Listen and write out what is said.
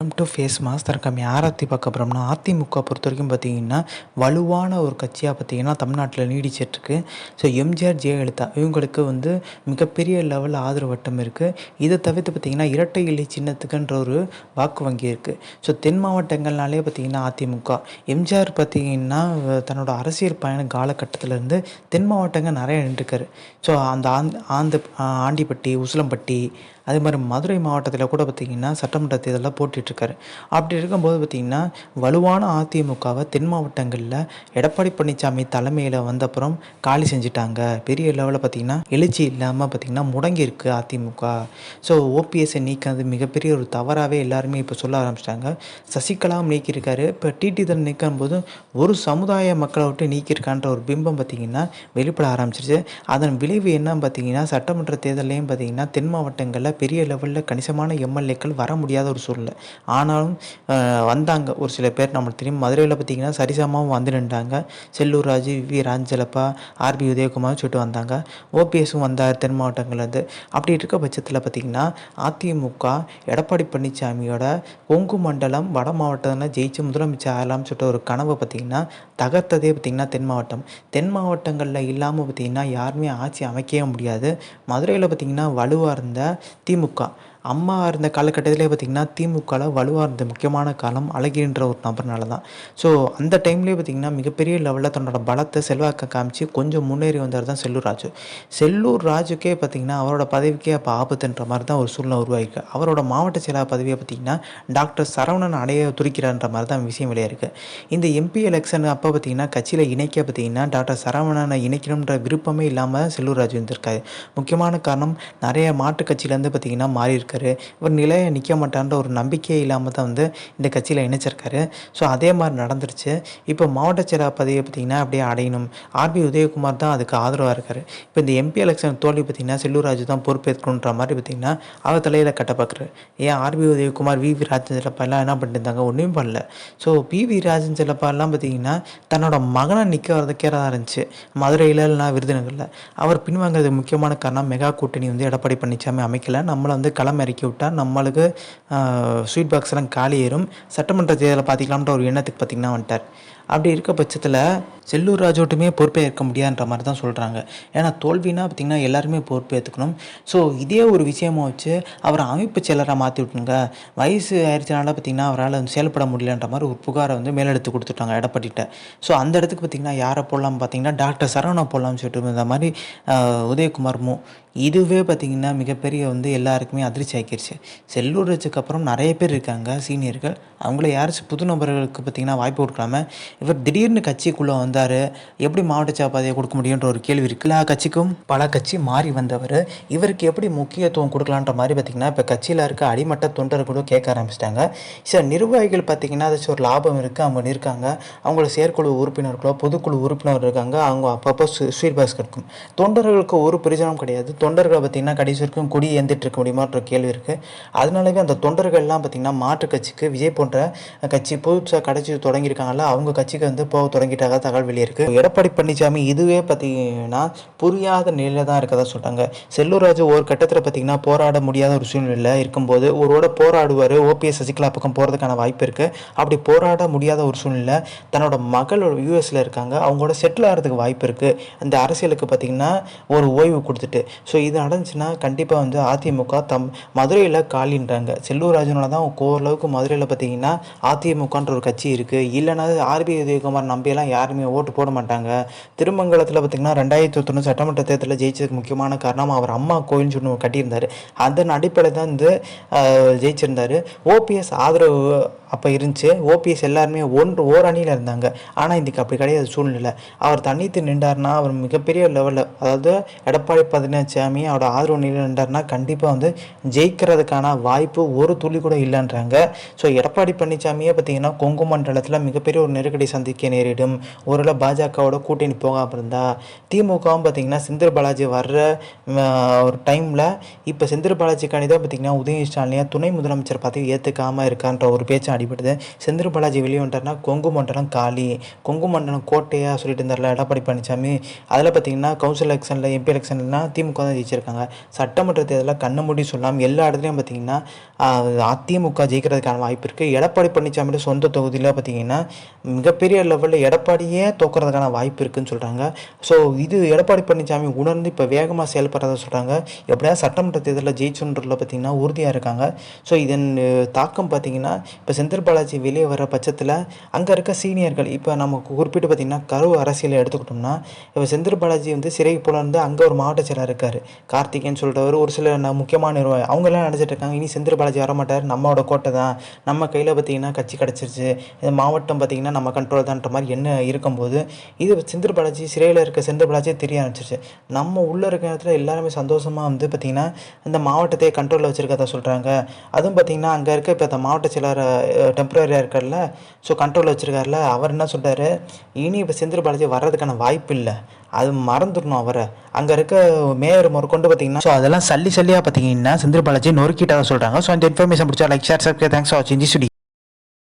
Welcome to face mass தற்கம் யார் பார்க்க போகிறோம்னா அதிமுக பொறுத்த வரைக்கும் பார்த்தீங்கன்னா வலுவான ஒரு கட்சியாக பார்த்தீங்கன்னா தமிழ்நாட்டில் நீடிச்சிட்ருக்கு. ஸோ எம்ஜிஆர் ஜெயலலிதா இவங்களுக்கு வந்து மிகப்பெரிய லெவலில் ஆதரவு வட்டம் இருக்குது இதை தவிர்த்து பார்த்தீங்கன்னா இரட்டை இலை சின்னத்துக்குன்ற ஒரு வாக்கு வங்கி இருக்குது ஸோ தென் மாவட்டங்கள்னாலே பார்த்திங்கன்னா அதிமுக. எம்ஜிஆர் பார்த்திங்கன்னா தன்னோட அரசியல் பயண காலகட்டத்திலேருந்து தென் மாவட்டங்கள் நிறைய நின்றுருக்காரு. ஸோ அந்த ஆந்த் ஆந்த ஆண்டிப்பட்டி உசிலம்பட்டி அதே மாதிரி மதுரை மாவட்டத்தில் கூட பார்த்திங்கன்னா சட்டமன்ற தேர்தலில் பண்ணிகிட்ருக்காரு அப்படி இருக்கும்போது பார்த்திங்கன்னா வலுவான அதிமுகவை தென் மாவட்டங்களில் எடப்பாடி பழனிசாமி தலைமையில் வந்த அப்புறம் காலி செஞ்சுட்டாங்க. பெரிய லெவலில் பார்த்திங்கன்னா எழுச்சி இல்லாமல் பார்த்திங்கன்னா முடங்கியிருக்கு அதிமுக. ஸோ ஓபிஎஸ்ஸை நீக்கிறது மிகப்பெரிய ஒரு தவறாகவே எல்லாருமே இப்போ சொல்ல ஆரம்பிச்சிட்டாங்க. சசிகலாவும் நீக்கியிருக்காரு. இப்போ டிடி தன் நீக்கும் போது ஒரு சமுதாய மக்களை விட்டு நீக்கியிருக்கான்ற ஒரு பிம்பம் பார்த்திங்கன்னா வெளிப்பட ஆரம்பிச்சிருச்சு. அதன் விளைவு என்னன்னு பார்த்தீங்கன்னா சட்டமன்ற தேர்தலையும் பார்த்தீங்கன்னா தென் மாவட்டங்களில் பெரிய லெவலில் கணிசமான எம்எல்ஏக்கள் வர முடியாத ஒரு சூழ்நிலை. ஆனாலும் வந்தாங்க. ஒரு சில பேர் நம்மளுக்கு தெரியும் மதுரையில் பார்த்திங்கன்னா சரிசமமாக வந்து நின்றாங்க. செல்லூர் ராஜு வி. ராஞ்சலப்பா ஆர்பி உதயகுமார் சொல்லிட்டு வந்தாங்க. ஓபிஎஸும் வந்தார் தென் மாவட்டங்கள்லேருந்து அப்படி இருக்க பட்சத்தில் பார்த்திங்கன்னா அதிமுக எடப்பாடி பழனிசாமியோட கொங்கு மண்டலம் வட மாவட்டத்தில் ஜெயிச்சு முதலமைச்சர் ஆகலாம்னு சொல்லிட்டு ஒரு கனவை பார்த்திங்கன்னா தகர்த்ததே பார்த்திங்கன்னா தென் மாவட்டம் தென் மாவட்டங்களில் இல்லாமல் பார்த்திங்கன்னா யாருமே ஆட்சி அமைக்கவே முடியாது. மதுரையில் பார்த்திங்கன்னா வலுவாக இருந்த திமுக. அம்மா இருந்த காலகட்டத்திலே பார்த்திங்கன்னா திமுகவில் வலுவாக இருந்த முக்கியமான காலம் அழகின்ற ஒரு நபர்னால தான் ஸோ அந்த டைம்லேயே பார்த்திங்கன்னா மிகப்பெரிய லெவலில் தன்னோட பலத்தை செல்வாக்க காமிச்சு கொஞ்சம் முன்னேறி வந்தார் தான் செல்லூர் ராஜு. செல்லூர் ராஜுக்கே பார்த்திங்கன்னா அவரோட பதவிக்கே அப்போ ஆபத்துன்ற மாதிரி தான் ஒரு சூழ்நிலை உருவாயிருக்கு. அவரோட மாவட்ட செயலாளர் பதவியை பார்த்திங்கன்னா டாக்டர் சரவணன் அடைய துடிக்கிறான்ற மாதிரி தான் விஷயம் விளையாருக்கு இந்த எம்பி எலெக்ஷன் அப்போ பார்த்திங்கன்னா கட்சியில் இணைக்க பார்த்திங்கன்னா டாக்டர் சரவணனை இணைக்கணுன்ற விருப்பமே இல்லாமல் செல்லூர் ராஜு இருந்திருக்காரு முக்கியமான காரணம் நிறைய மாற்று கட்சியிலேருந்து பார்த்திங்கன்னா மாறி இருக்கார். இவர் நிலைய நிற்க மாட்டான்ற ஒரு நம்பிக்கையே இல்லாமல் தான் வந்து இந்த கட்சியில் இணைச்சிருக்காரு. ஸோ அதே மாதிரி நடந்துருச்சு. இப்போ மாவட்ட செயலாளர் பதவியை பார்த்திங்கன்னா அப்படியே அடையணும். ஆர்பி உதயகுமார் தான் அதுக்கு ஆதரவாக இருக்கார். இப்போ இந்த எம்பி எலெக்ஷன் தோல்வி பார்த்திங்கன்னா செல்லூர் தான் பொறுப்பேற்கணுன்ற மாதிரி பார்த்திங்கன்னா அவர் தலையில் கட்ட பார்க்குறாரு. ஏன் R B Udhayakumar V V Rajan செல்லப்பாலாம் என்ன பண்ணிட்டு இருந்தாங்க ஒன்றும் பண்ணல. ஸோ பி வி ராஜன் செல்லப்பாலாம் பார்த்தீங்கன்னா பார்த்திங்கன்னா தன்னோட மகனை நிற்க வரதுக்கே தான் இருந்துச்சு. மதுரையில் இல்லைனா விருதுநகரில். அவர் பின்வாங்கிறது முக்கியமான காரணம் மெகா கூட்டணி வந்து எடப்பாடி பழனிசாமி அமைக்கலை. நம்மளை வந்து களம் இறக்கி விட்டால் நம்மளுக்கு ஸ்வீட் பாக்ஸ் எல்லாம் காலி ஏறும். சட்டமன்ற தேர்தலை பார்த்திக்கலாம்ன்ற ஒரு எண்ணத்துக்கு பார்த்திங்கன்னா வந்துட்டார். அப்படி இருக்க பட்சத்தில் செல்லூர் ராஜோட்டுமே பொறுப்பே ஏற்க முடியாதுன்ற மாதிரி தான் சொல்கிறாங்க ஏன்னா தோல்வினா பார்த்திங்கன்னா எல்லாருமே பொறுப்பேற்றுக்கணும் ஸோ இதே ஒரு விஷயமா வச்சு அவரை அமைப்பு செயலராக மாற்றி விட்டுங்க வயசு ஆயிடுச்சனால பார்த்திங்கன்னா அவரால் வந்து செயல்பட முடியலன்ற மாதிரி ஒரு புகாரை வந்து மேலெடுத்து கொடுத்துட்டாங்க எடப்பாடிட்ட ஸோ அந்த இடத்துக்கு பார்த்திங்கன்னா யாரை போடலாம் பார்த்திங்கன்னா டாக்டர் சரவணா போடலாம்னு சொல்லிட்டு இந்த மாதிரி உதயகுமார் மு. இதுவே பார்த்திங்கன்னா மிகப்பெரிய வந்து எல்லாருக்குமே அதிர்ச்சி ஆக்கிருச்சு. செல்லூர் ராஜுக்கு அப்புறம் நிறைய பேர் இருக்காங்க சீனியர்கள். அவங்கள யாராச்சும் புது நபர்களுக்கு பார்த்திங்கன்னா வாய்ப்பு கொடுக்காம இவர் திடீர்னு கட்சிக்குள்ளே வந்தார். எப்படி மாவட்ட சாப்பாதையை கொடுக்க முடியுன்ற ஒரு கேள்வி இருக்கு. எல்லா கட்சிக்கும் பல கட்சி மாறி வந்தவர். இவருக்கு எப்படி முக்கியத்துவம் கொடுக்கலான்ற மாதிரி பார்த்திங்கன்னா இப்போ கட்சியில் இருக்க அடிமட்ட தொண்டர்களும் கேட்க ஆரம்பிச்சிட்டாங்க. சில நிர்வாகிகள் பார்த்திங்கன்னா ஏதாச்சும் ஒரு லாபம் இருக்குது அவங்க இருக்காங்க. அவங்கள செயற்குழு உறுப்பினர்களோ பொதுக்குழு உறுப்பினர் இருக்காங்க. அவங்க அப்பப்போ ஸ்வீட் பாஸ் கிடைக்கும் தொண்டர்களுக்கு ஒரு பிரயோஜனம் கிடையாது. தொண்டர்களை பார்த்திங்கன்னா கடைசி வரைக்கும் கொடி ஏந்திட்டு இருக்க முடியுமான்ற கேள்வி இருக்குது அதனாலவே அந்த தொண்டர்கள்லாம் பார்த்திங்கன்னா மாற்று கட்சிக்கு விஜய் போன்ற கட்சி புதுசாக கடைச்சி தொடங்கியிருக்காங்கல்ல அவங்க கட்சி கட்சிக்கு வந்து போக தொடங்கிட்டாக தகவல் வெளியிருக்கு. எடப்பாடி பழனிசாமி இதுவே பார்த்தீங்கன்னா புரியாத நிலையில தான் இருக்கதா சொல்கிறாங்க செல்லூர்ராஜு ஒரு கட்டத்தில் பார்த்தீங்கன்னா போராட முடியாத ஒரு சூழ்நிலை இருக்கும்போது ஒருவோட போராடுவார் ஓபிஎஸ் சசிகலா பக்கம் போகிறதுக்கான வாய்ப்பு இருக்குது அப்படி போராட முடியாத ஒரு சூழ்நிலை தன்னோட மகள் யூஎஸில் இருக்காங்க. அவங்களோட செட்டில் ஆகிறதுக்கு வாய்ப்பு இருக்குது அந்த அரசியலுக்கு பார்த்திங்கன்னா ஒரு ஓய்வு கொடுத்துட்டு. ஸோ இது நடந்துச்சுன்னா கண்டிப்பாக வந்து அதிமுக தம் மதுரையில் காலின்றாங்க. செல்லூர் ராஜனால தான் ஓரளவுக்கு மதுரையில் பார்த்தீங்கன்னா அதிமுகன்ற ஒரு கட்சி இருக்குது இல்லைன்னா ஆர்பிஐ உதயகுமார் நம்பியெல்லாம் யாருமே ஓட்டு போட மாட்டாங்க. திருமங்கலத்தில் பார்த்திங்கன்னா ரெண்டாயிரத்தி தொண்ணூறு சட்டமன்ற தேர்தலில் ஜெயிச்சதுக்கு முக்கியமான காரணம் அவர் அம்மா கோயில்னு சொல்லி கட்டியிருந்தார். அதன் அடிப்படையில் தான் வந்து ஜெயிச்சிருந்தார். ஓபிஎஸ் ஆதரவு அப்போ இருந்துச்சு. ஓபிஎஸ் எல்லாருமே ஒன்று ஓர் அணியில் இருந்தாங்க. ஆனால் இன்றைக்கி அப்படி கிடையாது சூழ்நிலை. அவர் தண்ணித்து நின்றார்னா அவர் மிகப்பெரிய லெவலில் அதாவது எடப்பாடி பழனிசாமி அவரோட ஆதரவு நிலையில் நின்றார்னா கண்டிப்பாக வந்து ஜெயிக்கிறதுக்கான வாய்ப்பு ஒரு துளி கூட இல்லைன்றாங்க. ஸோ எடப்பாடி பழனிசாமியே பார்த்தீங்கன்னா கொங்கு மண்டலத்தில் மிகப்பெரிய ஒரு நெருக்கடி சந்திக்க நேரிடும். ஒருவேளை பாஜகவோட கூட்டணி போகாமல் இருந்தால் திமுகவும் பார்த்தீங்கன்னா செந்தில் பாலாஜி வர்ற ஒரு டைமில் இப்போ செந்தில் பாலாஜிக்காண்டி தான் பார்த்தீங்கன்னா உதய ஸ்டாலினை துணை முதலமைச்சர் பார்த்து ஏற்றுக்காமல் இருக்கான்ற ஒரு பேச்சும் அடிபடுது. செந்தில் பாலாஜி வெளியே வந்துட்டார்னா கொங்கு மண்டலம் காலி. கொங்கு மண்டலம் கோட்டையாக சொல்லிட்டு இருந்தார்ல எடப்பாடி பழனிசாமி அதில் பார்த்தீங்கன்னா கவுன்சில் எலெக்ஷனில் எம்பி எலெக்ஷன்லாம் திமுக தான் ஜெயிச்சிருக்காங்க. சட்டமன்ற தேர்தலில் கண்ண மூடி சொல்லாமல் எல்லா இடத்துலையும் பார்த்தீங்கன்னா அதிமுக ஜெயிக்கிறதுக்கான வாய்ப்பு இருக்குது எடப்பாடி பழனிசாமியோட சொந்த தொகுதியில் பார்த்தீங்கன்னா மிகப்பெரிய லெவலில் எடப்பாடியே தோக்கிறதுக்கான வாய்ப்பு இருக்குன்னு சொல்கிறாங்க ஸோ இது எடப்பாடி பழனிசாமி உணர்ந்து இப்போ வேகமாக செயல்படுறத சொல்கிறாங்க எப்படியாவது சட்டமன்ற தேர்தலில் ஜெயிச்சுன்றதில் பார்த்தீங்கன்னா உறுதியாக இருக்காங்க. ஸோ இதன் தாக்கம் பார்த்தீங்கன்னா இப்போ செந்தில் பாலாஜி வெளியே வர பட்சத்தில் அங்கே இருக்க சீனியர்கள் இப்போ நம்ம குறிப்பிட்டு பார்த்தீங்கன்னா கரு அரசியலை எடுத்துக்கிட்டோம்னா இப்போ செந்தில் பாலாஜி வந்து சிறை புலர்ந்து அங்கே ஒரு மாவட்ட செயலாக இருக்கார். கார்த்திகேயன் சொல்கிறவர் ஒரு சில முக்கியமான நிர்வாகி அவங்கெல்லாம் நினச்சிட்டு இருக்காங்க இனி செந்தில் பாலாஜி வரமாட்டார் நம்மளோட கோட்டை தான். நம்ம கையில் பார்த்தீங்கன்னா கட்சி கிடச்சிருச்சு. இந்த மாவட்டம் பார்த்தீங்கன்னா நம்ம கண்ட்ரோல் தான்ற மாதிரி என்ன இருக்கும்போது இது செந்தில் பாலாஜி சிறையில் இருக்க செந்தில் பாலாஜியே தெரிய ஆரம்பிச்சிருச்சு. நம்ம உள்ளே இருக்க இடத்துல எல்லாருமே சந்தோஷமாக வந்து பார்த்திங்கன்னா இந்த மாவட்டத்தை கண்ட்ரோலில் வச்சுருக்கதா சொல்கிறாங்க அதுவும் பார்த்திங்கன்னா அங்கே இருக்க இப்போ அந்த மாவட்ட செயலர் டெம்பரரியாக இருக்கார்ல ஸோ கண்ட்ரோலில் வச்சுருக்காருல அவர் என்ன சொல்கிறாரு இனி இப்போ செந்தில் பாலாஜி வர்றதுக்கான வாய்ப்பு இல்லை. அது மறந்துடணும் அவரை. அங்கே இருக்க மேயர் கொண்டு பார்த்தீங்கன்னா ஸோ அதெல்லாம் சல்லி சல்லியாக பார்த்தீங்கன்னா செந்தில் பாலாஜி நொறுக்கிட்டதாக சொல்கிறாங்க ஸோ இந்த இன்ஃபர்மேஷன் பிடிச்சா like share subscribe thanks for வாட்சிங் தி